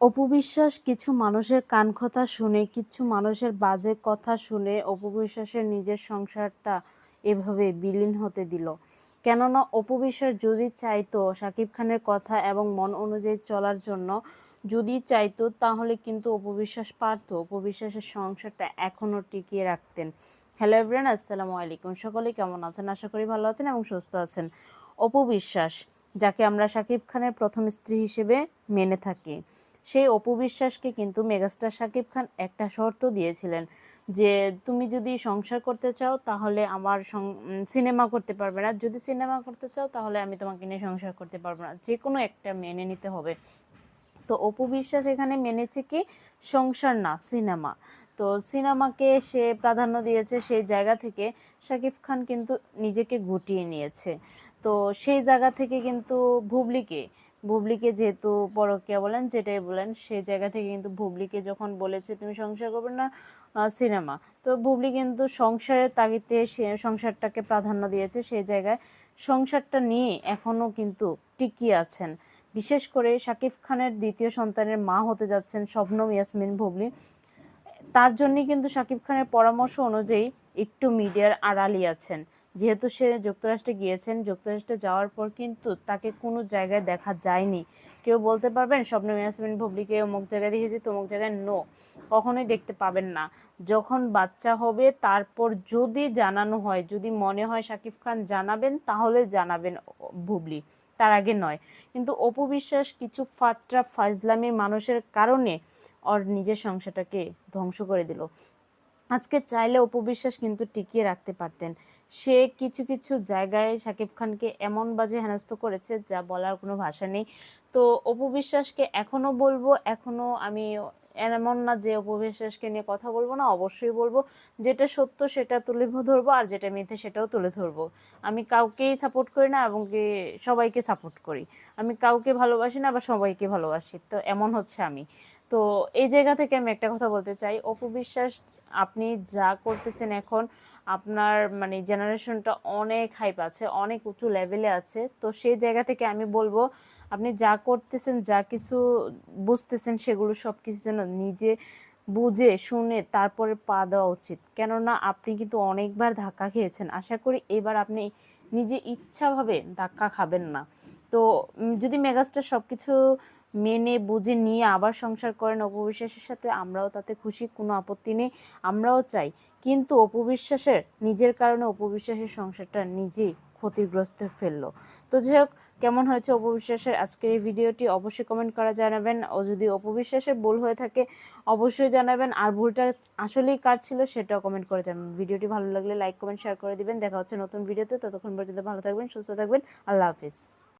অপু বিশ্বাস কিছু মানুষের কান কথা শুনে, কিছু মানুষের বাজে কথা শুনে অপু বিশ্বাসের নিজের সংসারটা এভাবে বিলীন হতে দিল। কেননা অপু বিশ্বাস যদি চাইতো শাকিব খানের কথা এবং মন অনুযায়ী চলার জন্য যদি চাইতো, তাহলে কিন্তু অপু বিশ্বাস পারতো। অপু বিশ্বাসের সংসারটা এখনও টিকিয়ে রাখতেন। হ্যালো এভরিয়ান আসসালামু আলাইকুম। সকলে কেমন আছেন? আশা করি ভালো আছেন এবং সুস্থ আছেন। অপু বিশ্বাস যাকে আমরা শাকিব খানের প্রথম স্ত্রী হিসেবে মেনে থাকি। সেই অপু বিশ্বাসকে কিন্তু মেগাস্টার শাকিব খান একটা শর্ত দিয়েছিলেন যে তুমি যদি সংসার করতে চাও তাহলে আমার সিনেমা করতে পারবে না। যদি সিনেমা করতে চাও তাহলে আমি তোমাকে নিয়ে সংসার করতে পারব না। যে কোনো একটা মেনে নিতে হবে। তো অপু বিশ্বাস এখানে মেনেছে কি? সংসার না, সিনেমা। তো সিনেমাকে সে প্রাধান্য দিয়েছে সেই জায়গা থেকে শাকিব খান কিন্তু নিজেকে গুটিয়ে নিয়েছে। তো সেই জায়গা থেকে কিন্তু ভুবলিকে বুবলিকে যেহেতু পরকিয়া বলেন, যেটাই বলেন সেই জায়গা থেকে কিন্তু ভুবলিকে যখন বলেছে, তুমি সংসার করবে না? সিনেমা। তো ভুবলি কিন্তু সংসারের তাগিদে সে সংসারটাকে প্রাধান্য দিয়েছে সেই জায়গায়। সংসারটা নিয়ে এখনও কিন্তু টিকিয়ে আছেন। বিশেষ করে শাকিব খানের দ্বিতীয় সন্তানের মা হতে যাচ্ছেন শবনম ইয়াসমিন ভুবলি। তার জন্যই কিন্তু শাকিব খানের পরামর্শ অনুযায়ী একটু মিডিয়ার আড়ালি আছেন। যেহেতু সে যুক্তরাষ্ট্রে গিয়েছেন, যুক্তরাষ্ট্রে যাওয়ার পর কিন্তু তাকে কোনো জায়গায় দেখা যায়নি। কেউ বলতে পারবেন, স্বপ্ন ইয়াসমিন ভবলিকে অমুক জায়গায় দেখেছি, তমুক জায়গায় নো, কখনোই দেখতে পাবেন না। যখন বাচ্চা হবে, তারপর যদি জানানো হয়, যদি মনে হয় শাকিব খান জানাবেন, তাহলে জানাবেন ভুবলি। তার আগে নয়। কিন্তু অপু বিশ্বাস কিছু ফাটরা ফাজলামি মানুষের কারণে ওর নিজের সংসারটাকে ধ্বংস করে দিল। আজকে চাইলে অপু বিশ্বাস কিন্তু টিকিয়ে রাখতে পারতেন। সে কিছু কিছু জায়গায় শাকিব খানকে এমন বাজে হেনস্থ করেছে যা বলার কোনো ভাষা নেই। তো অপু বিশ্বাসকে এখনও বলব এখনও আমি এমন না যে অপবিশ্বাসকে নিয়ে কথা বলব না, অবশ্যই বলব যেটা সত্য সেটা তুলে ধরবো আর যেটা মিথ্যে সেটাও তুলে ধরবো। আমি কাউকেই সাপোর্ট করি না এবং কি সবাইকে সাপোর্ট করি। আমি কাউকে ভালোবাসি না বা সবাইকে ভালোবাসি, তো এমন হচ্ছে আমি। তো এই জায়গা থেকে আমি একটা কথা বলতে চাই অপবিশ্বাস আপনি যা করতেছেন এখন আপনার মানে জেনারেশনটা অনেক হাইপ আছে, অনেক উঁচু লেভেলে আছে। তো সেই জায়গা থেকে আমি বলব, আপনি যা করতেছেন, যা কিছু বুঝতেছেন, সেগুলো সব কিছু যেন নিজে বুঝে, শুনে তারপরে পা দেওয়া উচিত। কেননা আপনি কিন্তু অনেকবার ধাক্কা খেয়েছেন। আশা করি এবার আপনি নিজে ইচ্ছাভাবে ধাক্কা খাবেন না। তো যদি মেগাস্টার সব কিছু মেনে, বুঝে নিয়ে আবার সংসার করেন অপবিশ্বাসের সাথে, আমরাও তাতে খুশি, কোনো আপত্তি নেই, আমরাও চাই। কিন্তু অপবিশ্বাসের নিজের কারণে অপবিশ্বাসের সংসারটা নিজেই ক্ষতিগ্রস্ত ফেলল। তো যাই হোক, কেমন হয়েছে অপবিশ্বাসের আজকের এই ভিডিওটি অবশ্যই কমেন্ট করা জানাবেন। ও যদি অপবিশ্বাসের ভুল হয়ে থাকে, অবশ্যই জানাবেন। আর ভুলটা আসলেই কার ছিল সেটাও কমেন্ট করে জানাবেন। ভিডিওটি ভালো লাগলে লাইক কমেন্ট শেয়ার করে দিবেন। দেখা হচ্ছে নতুন ভিডিওতে। ততক্ষণ পর্যন্ত ভালো থাকবেন, সুস্থ থাকবেন। আল্লাহ হাফিজ।